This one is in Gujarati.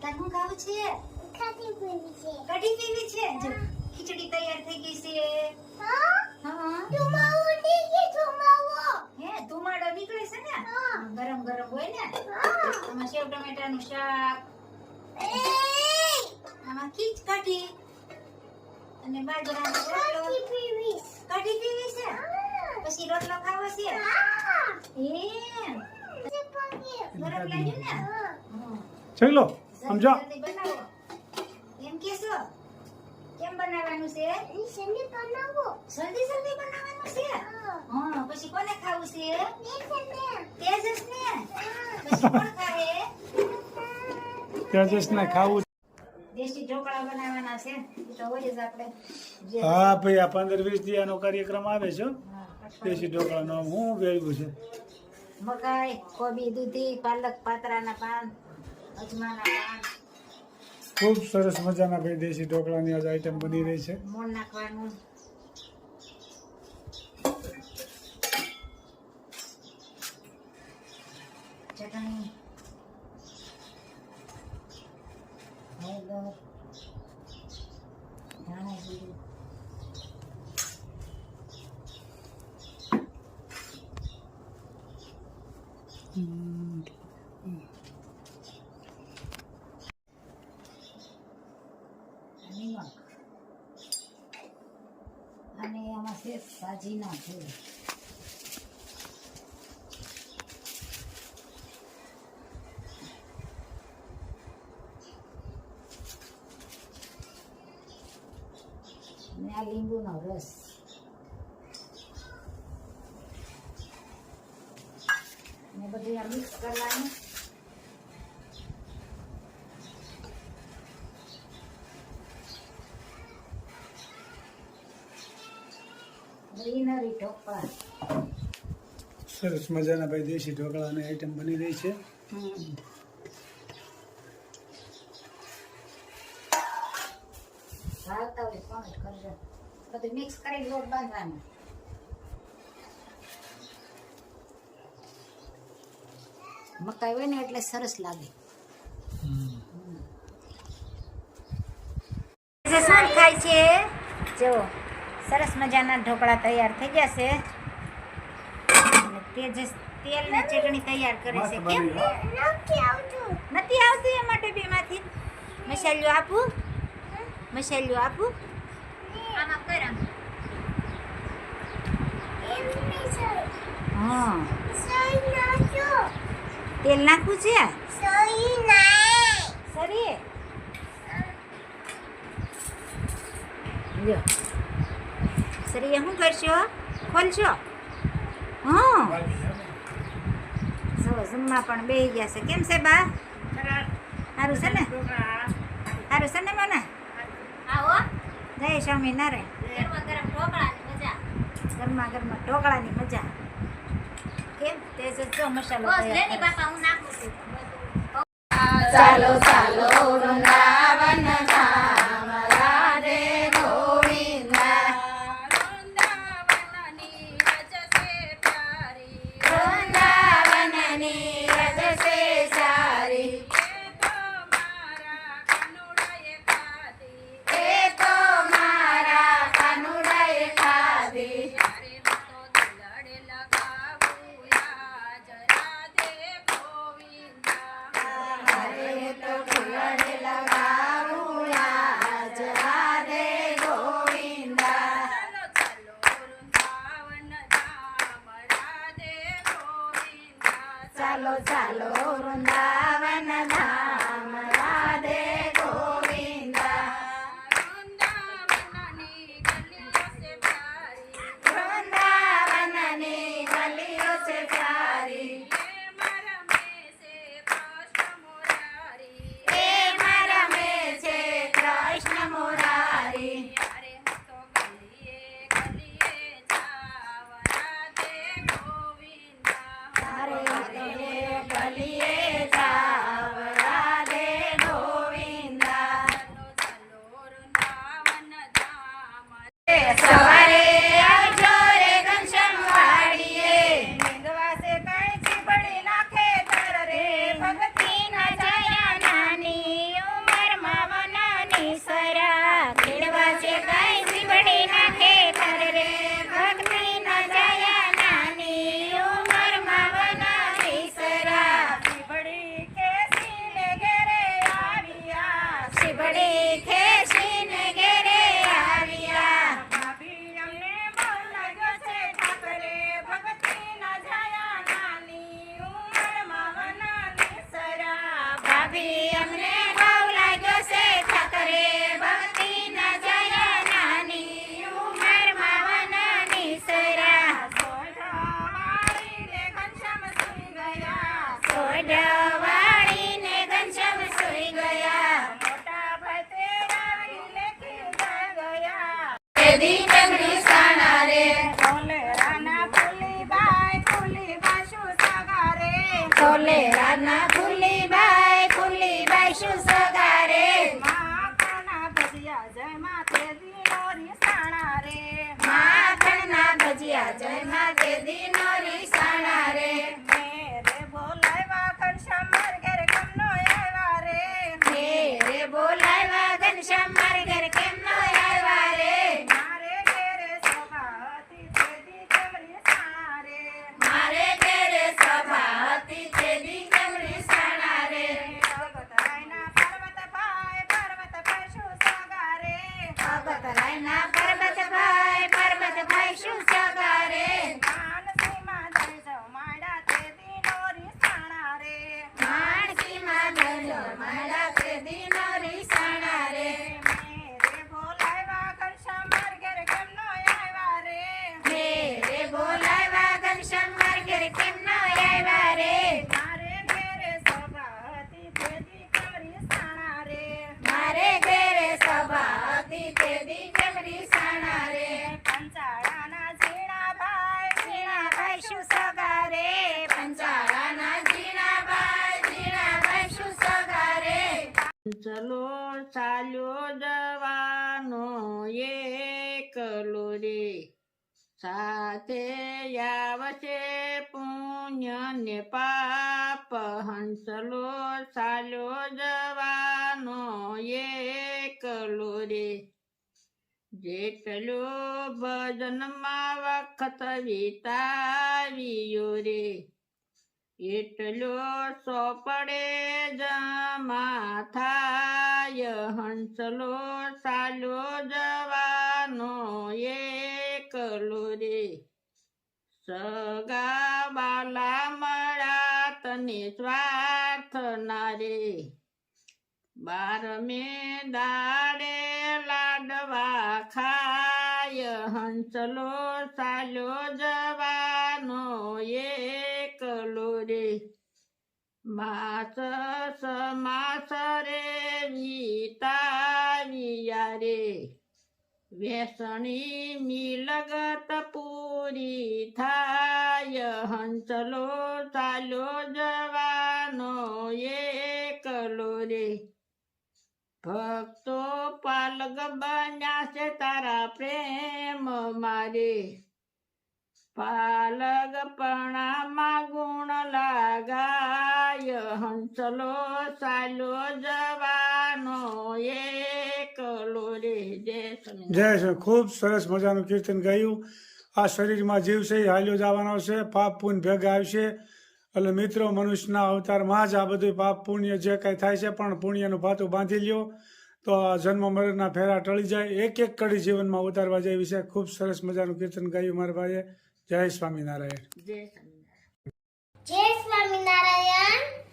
તાર ખાવું છે? કઢી પીવી છે? જો ખીચડી તૈયાર થઈ ગઈ છે. હા. હે ધુમાડો નીકળે છે ને? ગરમ ગરમ હોય ને? આમાં સેવ ટમેટાનું શાક. આમાં ખીચ કઢી. અને બાજરાનો રોટલો. કઢી પીવી છે? પછી રોટલો ખાવો છે? એમ. ચલો સમજો. એમ કેસો કેમ બનાવવાનું છે. જલ્દી જલ્દી બનાવવાનું છે. હા પછી કોને ખાવું છે તેજસ ને પછી કોણ ખાવું ભાઈ આ પંદર વીસ દિયાનો કાર્યક્રમ આવે છે. દેશી ઢોકળાનો હું વેળવું છે. મકાઈ કોબી દૂધી પાલક પાતરાના પાન અજમાના પાન. ખૂબ સરસ મજાના ભાઈ દેશી ઢોકળાની આજ આઈટમ બની રહી છે. મોણ નાખવાનું. ચટણી. અને આમાં છે ભાજીના ફૂલ ને આ લીંબુનો રસ ને कर આ ગ્રીનરી ઢોકળા. સરસ મજાના ભાઈ દેશી ઢોકળાની આઈટમ બની રહી છે. ભાવતા હોય કોમેન્ટ કરજો. બધું મિક્સ કરી લોટ બાંધવાનો. મકાઈ હોય ને એટલે સરસ લાગે. શું થાય છે જો સરસ મજાના ઢોકળા તૈયાર થઈ ગયા છે. તેજસ તેલ ને ચટણી તૈયાર કરે છે કેમ? નથી આવતું. એ માટે બેમાંથી? મસાલો આપું? મસાલો આપું? આમાં કરમ હા. તેલ નાખવું છે? સરીએ શું કરશો? ખોલશો? હા. જો જમવા પણ બે ગયા છે. કેમ છે બા? સારું છે ને? સારું છે ને મને? આવો. જય સ્વામિનારાયણ. ગરમા ગરમ ઢોકળાની મજા. ગરમા ગરમા ઢોકળાની મજા. કેમ? તે જ મસાલો બસ લેની. બાપા હું નાખું છું. ચાલો ચાલો વૃંદાવન ચાલો ચાલો વૃંદાવન ધામ રાધે ખોલે રાના ફૂલી બાઈ ફૂલી બાઈ શું સગારે માખણના ભજીયા જય માં તેદી નોરી સાણા રે હે રે બોલાવ્યા ઘનશ્યામ મારે ઘર કેમ Sure. ચલો ચાલ્યો જવાનો એકલો રે સાથે આવશે પુણ્ય ને પાપ, હંસલો ચાલ્યો જવાનો એકલો રે જેટલો ભજનમાં વખત વિતાવ્યો રે એટલો સોપડે જમા થાય હંસલો સાલો જવાનો એકલો રે. સગા બાલા મળા તને સ્વાર્થ ના રે. બાર મે દાડે લાડવા ખાય. હંસલો સાલો જવાનો એકલો રે. માસ સમાસ રે રે વેસણી મિલગત પૂરી થાય, હંસલો ચાલો જવાનો એકલો રે. ભક્તો પાલગ બન્યા છે તારા પ્રેમ મારે. પાલગ પણામાં ગુણ લાગાય જવાનો એકલો રે જય. શ્રી ખૂબ સરસ મજાનું કીર્તન ગાયું. આ શરીરમાં જીવ છે હાલ્યો જવાનો છે, પાપ પુણ્ય ભેગા આવશે. એટલે મિત્રો, મનુષ્યના અવતારમાં જ આ બધું પાપ પુણ્ય જે કાંઈ થાય છે, પણ પુણ્યનું પાતું બાંધી લ્યો. તો આ જન્મ મરણના ફેરા ટળી જાય. એક એક કડી જીવનમાં ઉતારવા જેવી છે. ખૂબ સરસ મજાનું કીર્તન ગાયું મારા ભાઈએ. જય સ્વામિનારાયણ. જય સ્વામિનારાયણ.